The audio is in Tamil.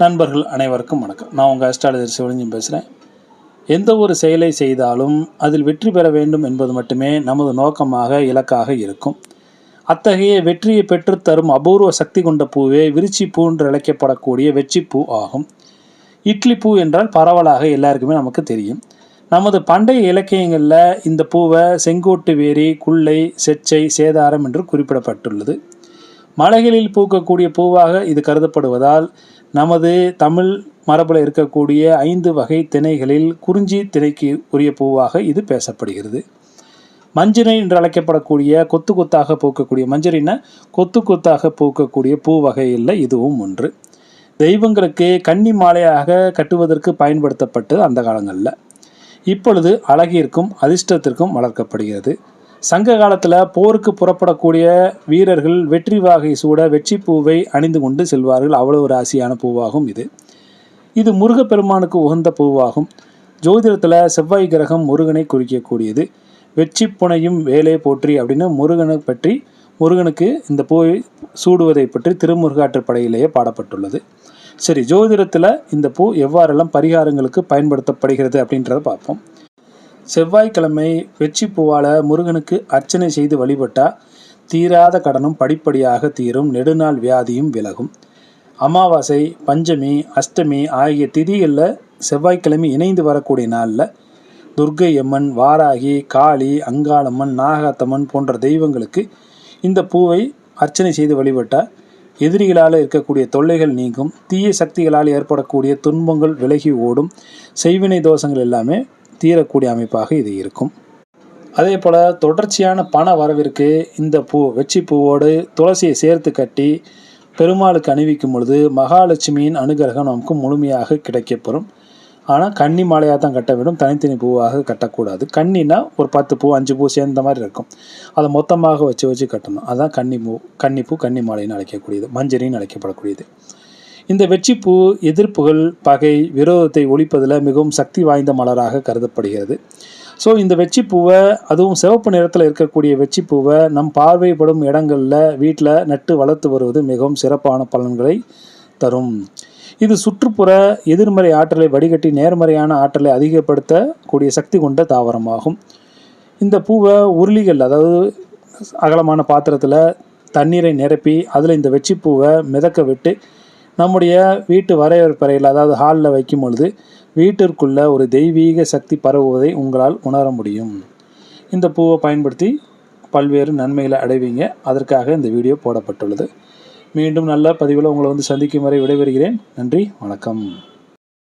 நண்பர்கள் அனைவருக்கும் வணக்கம். நான் உங்கள் அஸ்ட்ராலஜர் சிவலிங்கம் பேசுகிறேன் எந்த ஒரு செயலை செய்தாலும் அதில் வெற்றி பெற வேண்டும் என்பது மட்டுமே நமது நோக்கமாக இலக்காக இருக்கும். அத்தகைய வெற்றியை பெற்றுத்தரும் அபூர்வ சக்தி கொண்ட பூவே விருச்சி பூ என்று அழைக்கப்படக்கூடிய வெற்றி பூ ஆகும். இட்லி பூ என்றால் பரவலாக எல்லாருக்குமே நமக்கு தெரியும். நமது பண்டைய இலக்கியங்களில் இந்த பூவை செங்கோட்டு வேரி குள்ளை செச்சை சேதாரம் என்று குறிப்பிடப்பட்டுள்ளது. மலைகளில் பூக்கக்கூடிய பூவாக இது கருதப்படுவதால் நமது தமிழ் மரபில் இருக்கக்கூடிய ஐந்து வகை திணைகளில் குறிஞ்சி திணைக்கு உரிய பூவாக இது பேசப்படுகிறது. மஞ்சினை என்று அழைக்கப்படக்கூடிய கொத்து கொத்தாக பூக்கக்கூடிய மஞ்சரின கொத்து கொத்தாக பூக்கக்கூடிய பூ வகையில் இதுவும் ஒன்று. தெய்வங்களுக்கு கன்னி மாலையாக கட்டுவதற்கு பயன்படுத்தப்பட்டது அந்த காலங்களில். இப்பொழுது அழகிற்கும் அதிர்ஷ்டத்திற்கும் வளர்க்கப்படுகிறது. சங்க காலத்தில் போருக்கு புறப்படக்கூடிய வீரர்கள் வெற்றி வாகை சூட வெற்றி பூவை அணிந்து கொண்டு செல்வார்கள். அவ்வளவு ராசியான பூவாகும் இது. இது முருகப்பெருமானுக்கு உகந்த பூவாகும். ஜோதிடத்தில் செவ்வாய் கிரகம் முருகனை குறிக்கக்கூடியது. வெற்றி புனையும் வேலை போற்றி அப்படின்னு முருகனை பற்றி முருகனுக்கு இந்த பூவை சூடுவதை பற்றி திருமுருகாற்று படையிலேயே பாடப்பட்டுள்ளது. சரி ஜோதிடத்தில் இந்த பூ எவ்வாறெல்லாம் பரிகாரங்களுக்கு பயன்படுத்தப்படுகிறது அப்படின்றத பார்ப்போம். செவ்வாய்க்கிழமை வெற்றி பூவால் முருகனுக்கு அர்ச்சனை செய்து வழிபட்டால் தீராத கடனும் படிப்படியாக தீரும். நெடுநாள் வியாதியும் விலகும். அமாவாசை பஞ்சமி அஷ்டமி ஆகிய திதிகளில் செவ்வாய்க்கிழமை இணைந்து வரக்கூடிய நாளில் துர்க்கை அம்மன் வாராகி காளி அங்காளம்மன் நாகாத்தம்மன் போன்ற தெய்வங்களுக்கு இந்த பூவை அர்ச்சனை செய்து வழிபட்டால் எதிரிகளால் இருக்கக்கூடிய தொல்லைகள் நீங்கும். தீய சக்திகளால் ஏற்படக்கூடிய துன்பங்கள் விலகி ஓடும். செய்வினை தோஷங்கள் எல்லாமே தீரக்கூடிய அமைப்பாக இது இருக்கும். அதே போல் தொடர்ச்சியான பண வரவிற்கு இந்த பூ வெச்சி பூவோடு துளசியை சேர்த்து கட்டி பெருமாளுக்கு அணிவிக்கும் பொழுது மகாலட்சுமியின் அனுகிரகம் நமக்கு முழுமையாக கிடைக்கப்பெறும். ஆனால் கன்னி மாலையாக தான் கட்ட வேண்டும். தனித்தனி பூவாக கட்டக்கூடாது. கன்னினா ஒரு பத்து பூ அஞ்சு பூ சேர்ந்த மாதிரி இருக்கும். அதை மொத்தமாக வச்சு வச்சு கட்டணும். அதுதான் கன்னி பூ கன்னிப்பூ கன்னி மாலைன்னு அழைக்கக்கூடியது. மஞ்சரின்னு அழைக்கப்படக்கூடியது. இந்த வெற்றிப்பூ எதிர்ப்புகள் பகை விரோதத்தை ஒழிப்பதில் மிகவும் சக்தி வாய்ந்த மலராக கருதப்படுகிறது. ஸோ இந்த வெச்சிப்பூவை அதுவும் சிவப்பு நிறத்தில் இருக்கக்கூடிய வெச்சிப்பூவை நம் பார்வைப்படும் இடங்களில் வீட்டில் நட்டு வளர்த்து வருவது மிகவும் சிறப்பான பலன்களை தரும். இது சுற்றுப்புற எதிர்மறை ஆற்றலை வடிகட்டி நேர்மறையான ஆற்றலை அதிகப்படுத்தக்கூடிய சக்தி கொண்ட தாவரமாகும். இந்த பூவை உருளிகள் அதாவது அகலமான பாத்திரத்தில் தண்ணீரை நிரப்பி அதில் இந்த வெச்சிப்பூவை மிதக்க விட்டு நம்முடைய வீட்டு வரவேற்பறையில் அதாவது ஹாலில் வைக்கும் பொழுது வீட்டிற்குள்ள ஒரு தெய்வீக சக்தி பரவுவதை உங்களால் உணர முடியும். இந்த பூவை பயன்படுத்தி பல்வேறு நன்மைகளை அடைவீங்க. அதற்காக இந்த வீடியோ போடப்பட்டுள்ளது. மீண்டும் நல்ல பதிவில் உங்களை வந்து சந்திக்கும் வரை விடைபெறுகிறேன். நன்றி வணக்கம்.